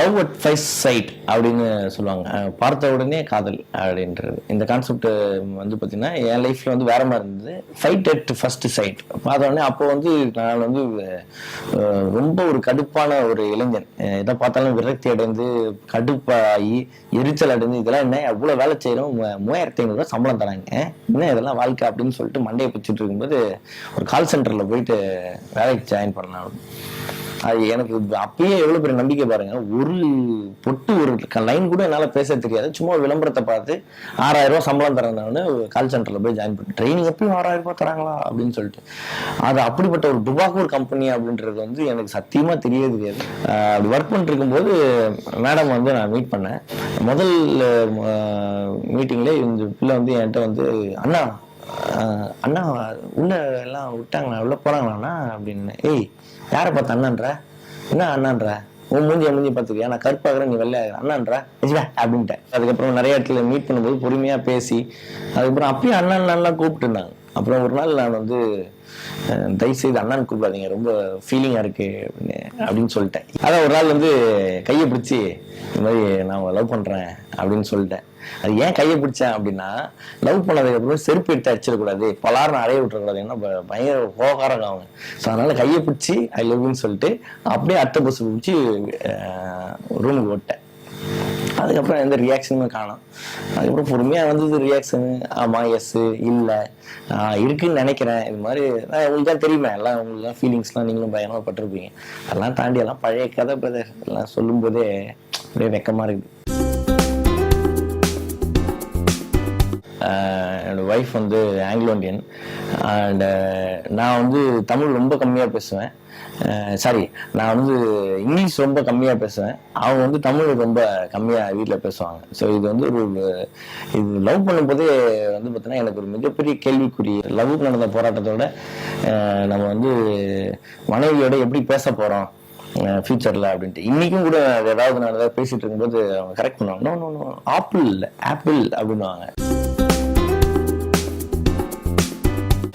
Love at Faiz side அப்படின்னு சொல்லுவாங்க. பார்த்த உடனே காதல் அப்படின்றது. இந்த கான்செப்ட் வந்து பார்த்தீங்கன்னா என் லைஃப்ல வந்து வேற மாதிரி இருந்தது. ஃபைட் அட் ஃபர்ஸ்ட் சைட் பார்த்த உடனே அப்போ வந்து நான் வந்து ரொம்ப ஒரு கடுப்பான ஒரு இளைஞன். எதை பார்த்தாலும் விரக்தி அடைந்து கடுப்பாகி எரிச்சல் அடைந்து இதெல்லாம் என்ன அவ்வளோ வேலை செய்கிறோம் மூவாயிரத்தி ஐநூறுரூவா சம்பளம் தராங்க. என்ன இதெல்லாம் வாழ்க்கை அப்படின்னு சொல்லிட்டு மண்டையை பிடிச்சிட்டு இருக்கும்போது ஒரு கால் சென்டரில் போயிட்டு வேலைக்கு ஜாயின் பண்ணலாம் அது எனக்கு அப்பயே எவ்வளவு பெரிய நம்பிக்கை பாருங்க. ஒரு பொட்டு ஒரு லைன் கூட என்னால பேச தெரியாது. சும்மா ஒரு விளம்பரத்தை பார்த்து ஆறாயிரம் ரூபாய் சம்பளம் தரேன்னு கால் சென்டர்ல போய் ஜாயின் பண்ணேன் ட்ரைனிங் எப்பயும் ஆறாயிரம் ரூபாய் தராங்களா? அப்படின்னு சொல்லிட்டு. அது அப்படிப்பட்ட ஒரு டுபாக்கூர் கம்பெனி அப்படின்றது வந்து எனக்கு சத்தியமா தெரிய தெரியாது அப்படி ஒர்க் பண்ணிட்டு இருக்கும்போது மேடம் வந்து நான் மீட் பண்ணேன். முதல் மீட்டிங்ல இந்த பிள்ளை வந்து என்கிட்ட வந்து அண்ணா அண்ணா உள்ள எல்லாம் விட்டாங்களா? உள்ள போறாங்களாண்ணா? அப்படின்னு. ஏய் யாரை பார்த்து அண்ணான்ற? என்ன அண்ணான்ற? உன் மூஞ்சிய மூஞ்சி பார்த்துக்கியா நான் கருப்பாகிறேன் நீ வெள்ளை அண்ணான்றா? வச்சுடா அப்படின்ட்டேன். அதுக்கப்புறம் நிறைய இடத்துல மீட் பண்ணும்போது பொறுமையாக பேசி அதுக்கப்புறம் அப்பயும் அண்ணன் அண்ணன்லாம் கூப்பிட்டு இருந்தாங்க. அப்புறம் ஒரு நாள் நான் வந்து தயவுசெய்து தயவு செய்து கூப்பிடாதீங்க ரொம்ப ஃபீலிங்காக இருக்கு அப்படின்னு அப்படின்னு சொல்லிட்டேன். அதான் ஒரு நாள் வந்து கையை பிடிச்சி இந்த மாதிரி நான் லவ் பண்ணுறேன் அப்படின்னு சொல்லிட்டேன். அது ஏன் கையை பிடிச்சேன் அப்படின்னா லவ் பண்ணதுக்கு அப்புறம் செருப்பு எடுத்து அடிச்சிடக்கூடாது. பலாரம் அறைய விட்டுறக்கூடாது. ஏன்னா பயங்கர கோகாரம் அவங்க ஸோ அதனால் கையை பிடிச்சி ஐ லவ்னு சொல்லிட்டு அப்படியே அட்டை பஸ் பிடிச்சி ரூமுக்கு ஓட்டேன் அதுக்கப்புறம் எந்த ரியாக்ஷனுமே காணும். அதுக்கப்புறம் பொறுமையாக வந்தது ரியாக்ஷனு ஆமாம் எஸ் இல்லை. இருக்குன்னு நினைக்கிறேன். இது மாதிரி நான் உங்களுக்கு தான் தெரியுமே. எல்லாம் உங்களுக்கு தான் ஃபீலிங்ஸ்லாம் நீங்களும் பயமாக பட்டிருப்பீங்க அதெல்லாம் தாண்டி எல்லாம் பழைய கதை பிரதர் எல்லாம் சொல்லும்போதே அப்படியே வெக்கமாக இருக்குது. என்னோடய என்னோட ஒய்ஃப் வந்து ஆங்கிலோ இந்தியன் அண்ட் uh, நான் வந்து தமிழ் ரொம்ப கம்மியாக பேசுவேன். Uh, சாரி நான் வந்து இங்கிலீஷ் ரொம்ப கம்மியாக பேசுவேன். அவங்க வந்து தமிழ் ரொம்ப கம்மியாக வீட்டில் பேசுவாங்க. ஸோ இது வந்து ஒரு இது லவ் பண்ணும்போதே வந்து பார்த்தீங்கன்னா எனக்கு ஒரு மிகப்பெரிய கேள்விக்குறி. லவ் நடந்த போராட்டத்தோட uh, நம்ம வந்து மனைவியோட எப்படி பேச போகிறோம் ஃபியூச்சரில் அப்படின்ட்டு. இன்றைக்கும் கூட ஏதாவது நான் ஏதாவது பேசிகிட்டு இருக்கும்போது அவங்க கரெக்ட் பண்ணுவாங்க. நோ நோ நோ ஆப்பிள் இல்லை ஆப்பிள் அப்படின்னுவாங்க.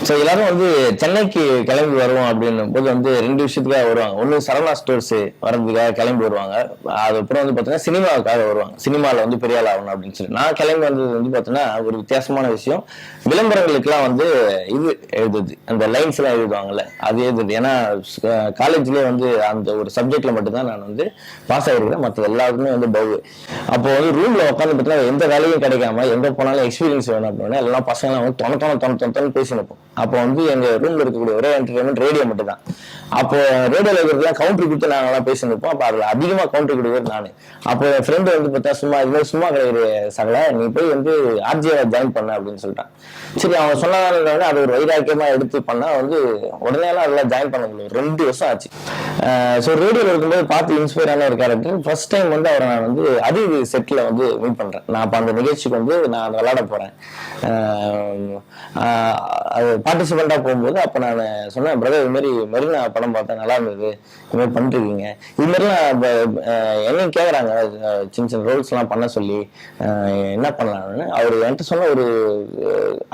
ஸோ எல்லாரும் வந்து சென்னைக்கு கிளம்பி வருவோம் அப்படின்னும் போது வந்து ரெண்டு விஷயத்துக்காக வருவாங்க. ஒன்று சரவணா ஸ்டோர்ஸ் வரதுக்காக கிளம்பி வருவாங்க. அதுக்கப்புறம் வந்து பார்த்தீங்கன்னா சினிமாவுக்காக வருவாங்க. சினிமாவில் வந்து பெரிய ஆள் ஆகணும் அப்படின்னு சொல்லி. நான் கிளம்பி வந்தது வந்து பார்த்தீங்கன்னா ஒரு வித்தியாசமான விஷயம். விளம்பரங்களுக்குலாம் வந்து இது எழுதுது. அந்த லைன்ஸ் எல்லாம் எழுதுவாங்கல்ல அது எழுதுது. ஏன்னா காலேஜ்லேயே வந்து அந்த ஒரு சப்ஜெக்ட்ல மட்டும்தான் நான் வந்து பாஸ் ஆகிருக்கிறேன் மற்ற எல்லாருக்குமே வந்து பவு அப்போ வந்து ரூம்ல உட்காந்து பார்த்தீங்கன்னா எந்த வேலையும் கிடைக்காம எங்க போனாலும் எக்ஸ்பீரியன்ஸ் வேணும் அப்படின்னா எல்லாம் பசங்களாம் வந்து தொண தொண தொண தொண பேசி நினைப்போம் அப்போ வந்து எங்க ரூம்ல இருக்கக்கூடிய ஒரே என்டர்டைன்மெண்ட் ரேடியோ மட்டும் தான் அப்போ ரேடியோல இருக்கிறதுலாம் கவுண்டர் கொடுத்து நாங்களாம் பேசி நிற்போம் அப்போ அதுல அதிகமா கவுண்டர் கொடுக்குறது நானு. அப்போ என் ஃப்ரெண்டு வந்து பார்த்தா சும்மா இது மாதிரி சும்மா கிடையாது சகல நீ போய் வந்து ஆர்ஜியை ஜாயின் பண்ண அப்படின்னு சொல்லிட்டான். சரி அவன் சொன்னதான அது ஒரு வைராக்கியமா எடுத்து பண்ணா வந்து உடனே எல்லாம் அதெல்லாம் ஜாயின் பண்ண முடியும் ரெண்டு வருஷம் ஆச்சு. ஸோ ரேடியோவில் இருக்கும்போது பார்த்து இன்ஸ்பயர் ஆன ஒரு கேரக்டர் ஃபர்ஸ்ட் டைம் வந்து அவரை நான் வந்து அது செட்டில் வந்து மீட் பண்ணுறேன் நான் அப்போ அந்த நிகழ்ச்சிக்கு வந்து நான் விளாட போகிறேன் அது பார்ட்டிசிபெண்ட்டாக போகும்போது அப்போ நான் சொன்னேன் பிரதர் இது மாதிரி மெரினா படம் பார்த்தேன் நல்லா இருந்தது. இது மாதிரி பண்ணிருக்கீங்க இது இப்போ என்னையும் கேட்குறாங்க சின்ன சின்ன ரோல்ஸ்லாம் பண்ண சொல்லி என்ன பண்ணலாம்னு. அவர் என்கிட்ட சொன்ன ஒரு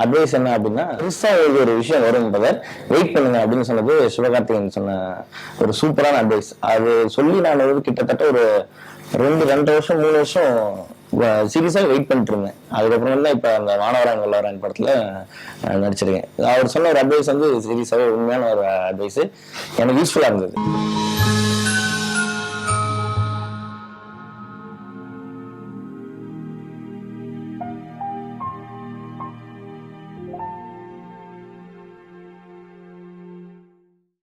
அட்வைஸ் என்ன அப்படின்னா பெருசாக ஒரு விஷயம் வரும் பிரதர் வெயிட் பண்ணுங்க. அப்படின்னு சொன்னது சிவகார்த்திகேயன் சொன்ன ஒரு சூப்பரான அட்வைஸ் அது சொல்லி நான் வந்து கிட்டத்தட்ட ஒரு ரெண்டு ரெண்டு வருஷம் மூணு வருஷம் சீரியஸாக வெயிட் பண்ணிட்டு இருந்தேன் அதுக்கப்புறம் தான் இப்போ அந்த மாணவராங்க வல்லவரான் படத்தில் நடிச்சிருக்கேன். அவர் சொன்ன ஒரு அட்வைஸ் வந்து சீரியஸாகவே உண்மையான ஒரு அட்வைஸ் எனக்கு யூஸ்ஃபுல்லாக இருந்தது.